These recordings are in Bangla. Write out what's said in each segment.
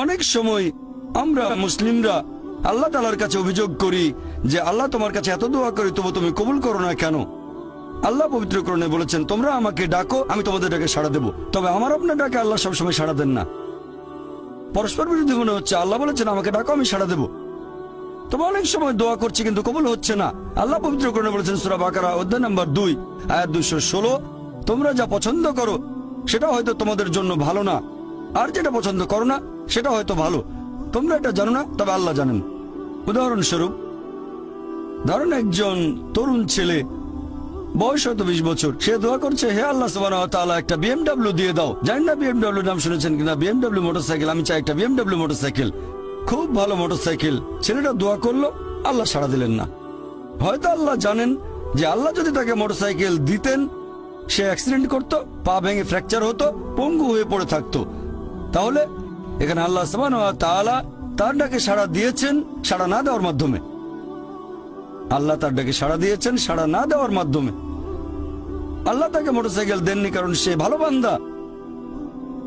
অনেক সময় আমরা মুসলিমরা আল্লাহ তালার কাছে অভিযোগ করি যে আল্লাহ তোমার কাছে এত দোয়া করি, তবু তুমি কবুল করো না কেন? আল্লাহ পবিত্রকরণে বলেছেন, তোমরা আমাকে ডাকো, আমি তোমাদের ডাকে সাড়া দেবো। তবে আমার আপনার ডাকে আল্লাহ সবসময় সাড়া দেন না। পরস্পর বিরোধী মনে হচ্ছে, আল্লাহ বলেছেন, আমাকে ডাকো, আমি সাড়া দেবো। তবে অনেক সময় দোয়া করছি, কিন্তু কবুল হচ্ছে না। আল্লাহ পবিত্র করে বলেছেন, সুরা বাকারা, অধ্যায় নাম্বার দুই, আয়াত দুইশো ষোলো, তোমরা যা পছন্দ করো, সেটা হয়তো তোমাদের জন্য ভালো না। আর যেটা পছন্দ করো না সেটা হয়তো ভালো। তোমরা এটা জানো না, তবে আল্লাহ জানেন। উদাহরণস্বরূপ, ধরুন একজন তরুণ ছেলে, বয়স হয়তো বিশ বছর, সে দোয়া করছে, হে আল্লাহ তাআলা, একটা বিএমডাব্লিউ দিয়ে দাও। জানি না বিএমডাব্লিউ নাম শুনেছেন কিনা? বিএমডাব্লিউ মোটরসাইকেল, আমি চাই একটা বিএমডাব্লিউ মোটরসাইকেল। খুব ভালো মোটরসাইকেল। ছেলেটা দোয়া করল, আল্লাহ সাড়া দিলেন না। হয়তো আল্লাহ জানেন যে আল্লাহ যদি তাকে মোটরসাইকেল দিতেন, সে অ্যাক্সিডেন্ট করতো, পা ভেঙে ফ্র্যাকচার হতো, পঙ্গু হয়ে পড়ে থাকতো। তাহলে এখানে আল্লাহ তার ডাকে সাড়া দিয়েছেন, সাড়া না দেওয়ার মাধ্যমে। আল্লাহ তার ডাকে সাড়া দিয়েছেন, সাড়া না দেওয়ার মাধ্যমে। আল্লাহ তাকে মোটরসাইকেল দেননি কারণ সে ভালো বান্দা।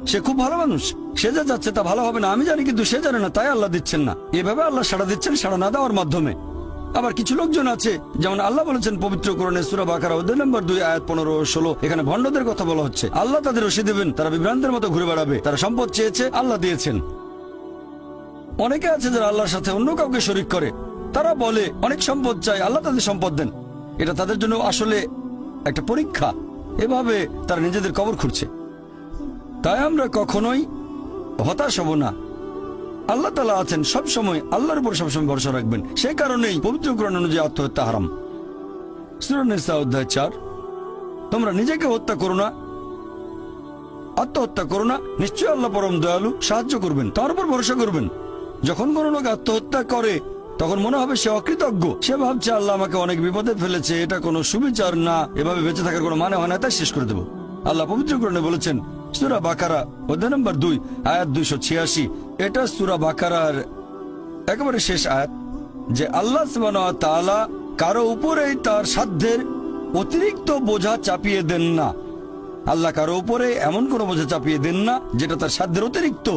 সে খুব ভালো মানুষ। সে যা যাচ্ছে তা ভালো হবে না, আমি জানি, কিন্তু সে জানে না, তাই আল্লাহ দিচ্ছেন না। এভাবে আল্লাহ সাড়া দিচ্ছেন, সাড়া না দেওয়ার মাধ্যমে। আবার কিছু লোকজন আছে, যেমন আল্লাহ বলেছেন পবিত্র করণে সুরা বাকারা, অধ্যায় নম্বর দুই, আয়াত পনেরো ষোলো। এখানে ভণ্ডদের কথা বলা হচ্ছে। আল্লাহ তাদের রশি দেবেন, তারা বিভ্রান্তের মতো ঘুরে বেড়াবে, তারা সম্পদ চেয়েছে, আল্লাহ দিয়েছেন। অনেকে আছে যারা আল্লাহর সাথে অন্য কাউকে শরিক করে। তারা বলে, অনেক সম্পদ চাই, আল্লাহ তাদের সম্পদ দেন। এটা তাদের জন্য আসলে একটা পরীক্ষা। এভাবে তারা নিজেদের কবর খুঁড়ছে। তাই আমরা কখনোই হতাশ হব না। আল্লাহ তালা আছেন সব সময় আল্লাহর উপর সবসময় ভরসা রাখবেন। সেই কারণেই পবিত্র কোরআন অনুযায়ী আত্মহত্যা হারাম। অধ্যায় চার। তোমরা নিজেকে হত্যা করো না, আত্মহত্যা করো না নিশ্চয় আল্লাহ পরম দয়ালু সাহায্য করবেন, তার উপর ভরসা করবেন। যখন কোনো লোক আত্মহত্যা করে, তখন মনে হবে সে অকৃতজ্ঞ। সে ভাবছে, আল্লাহ আমাকে অনেক বিপদে ফেলেছে, এটা কোনো সুবিচার না, এভাবে বেঁচে থাকার কোনো মানে হয় না, তাই শেষ করে দেবো। আল্লাহ পবিত্র পবিত্রকরণে বলেছেন, সুরা বাকারা, অধ্যায় নম্বর দুই, আয়াত দুইশো ছিয়াশি এটা সুরা বাকারার একেবারে শেষ আয়াত, যে আল্লাহ তাআলা কারও উপরেই তার সাধ্যের অতিরিক্ত বোঝা চাপিয়ে দেন না। আল্লাহ কারও উপরে এমন কোনো বোঝা চাপিয়ে দেন না, যেটা তার সাধ্যের অতিরিক্ত।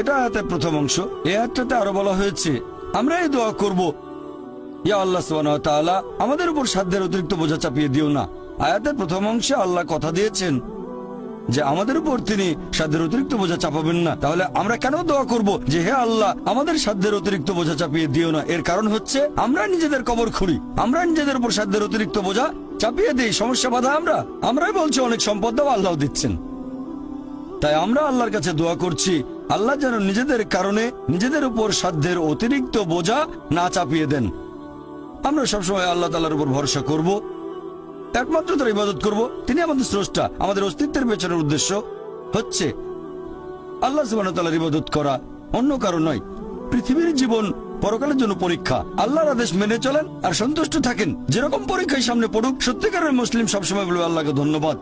এটা আয়াতের প্রথম অংশ। এ আয়াতটাতে আরও বলা হয়েছে, আমরা এই দোয়া করব, ইয়া আল্লাহ তাআলা, আমাদের উপর সাধ্যের অতিরিক্ত বোঝা চাপিয়ে দিও না। আয়াতের প্রথম অংশে আল্লাহ কথা দিয়েছেন যে আমাদের উপর তিনি সাধ্যের অতিরিক্ত বোঝা চাপাবেন না। তাহলে আমরা কেন দোয়া করব যে হে আল্লাহ, আমাদের সাধ্যের অতিরিক্ত বোঝা চাপিয়ে দিও না। এর কারণ হচ্ছে, আমরা নিজেদের কবর খুঁড়ি। আমরা নিজেদের উপর সাধ্যের অতিরিক্ত বোঝা চাপিয়ে দিই। সমস্যা বাধা আমরা। আমরাই বলছি, অনেক সম্পদ দাও, আল্লাহ দিচ্ছেন। তাই আমরা আল্লাহর কাছে দোয়া করছি, আল্লাহ যেন নিজেদের কারণে নিজেদের উপর সাধ্যের অতিরিক্ত বোঝা না চাপিয়ে দেন। আমরা সবসময় আল্লাহ তালার উপর ভরসা করব। একমাত্র তার ইবাদত করব। তিনি আমাদের স্রষ্টা, আমাদের অস্তিত্বের পেছনের উদ্দেশ্য হচ্ছে আল্লাহ সুবাহতালার ইবাদত করা। অন্য কারও নয়, পৃথিবীর জীবন পরকালের জন্য পরীক্ষা। আল্লাহর আদেশ মেনে চলেন আর সন্তুষ্ট থাকেন। যেরকম পরীক্ষায় সামনে পড়ুক, সত্যিকারের মুসলিম সবসময় বলবে, আল্লাহকে ধন্যবাদ।